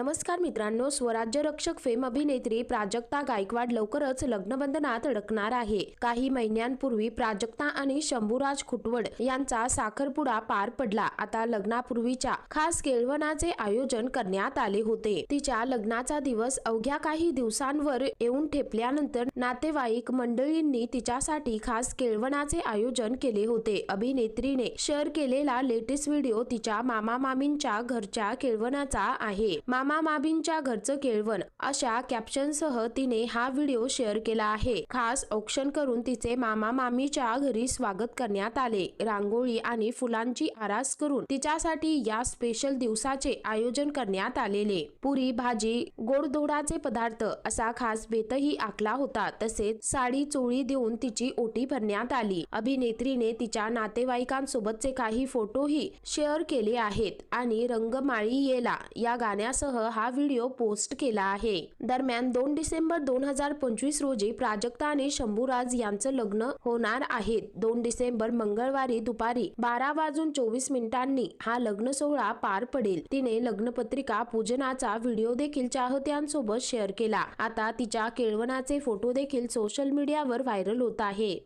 नमस्कार मित्रांनो स्वराज्य रक्षक फेम अभिनेत्री प्राजक्ता गायकवाड लवकरच लग्नबंधनात अडकणार आहे. काही महिन्यांपूर्वी प्राजक्ता आणि शंभूराज खुटवड यांचा साखरपुडा पार पडला. आता लग्नापूर्वीच्या खास केळवणाचे आयोजन करण्यात आले होते. तिच्या लग्नाचा दिवस अवघ्या काही दिवसांवर येऊन ठेपल्यानंतर नातेवाईक मंडळींनी तिच्यासाठी खास केळवणाचे आयोजन केले होते. अभिनेत्रीने शेअर केलेला लेटेस्ट व्हिडिओ तिच्या मामा मामींच्या घरच्या केळवणाचा आहे. मामा मामींच्या घरचं केळवण. अशा कॅप्शनसह तिने हा व्हिडिओ शेअर केला आहे. खास औक्षण करून तिचे मामा मामीच्या घरी स्वागत करण्यात आले. रांगोळी आणि फुलांची आरास करून तिच्यासाठी या स्पेशल दिवसाचे आयोजन करण्यात आलेले. पुरी भाजी गोडधोडाचे पदार्थ असा खास बेतही आखला होता. तसेच साडी चोळी देऊन तिची ओटी भरण्यात आली. अभिनेत्रीने तिच्या नातेवाईकांसोबतचे काही फोटोही शेअर केले आहेत. आणि रंगमाळी येला या गाण्यासह हा व्हिडिओ पोस्ट केला आहे. दरम्यान दोन डिसेंबर दोन हजार पंचवीस रोजी प्राजक्ता आणि शंभूराज यांचं लग्न होणार आहेत दोन डिसेंबर मंगळवारी दुपारी बारा वाजून चोवीस मिनिटांनी हा लग्न सोहळा पार पडेल. तिने लग्नपत्रिका पूजनाचा व्हिडिओ देखील चाहत्यांसोबत शेअर केला. आता तिच्या केळवणाचे फोटो देखील सोशल मीडियावर व्हायरल होत आहे.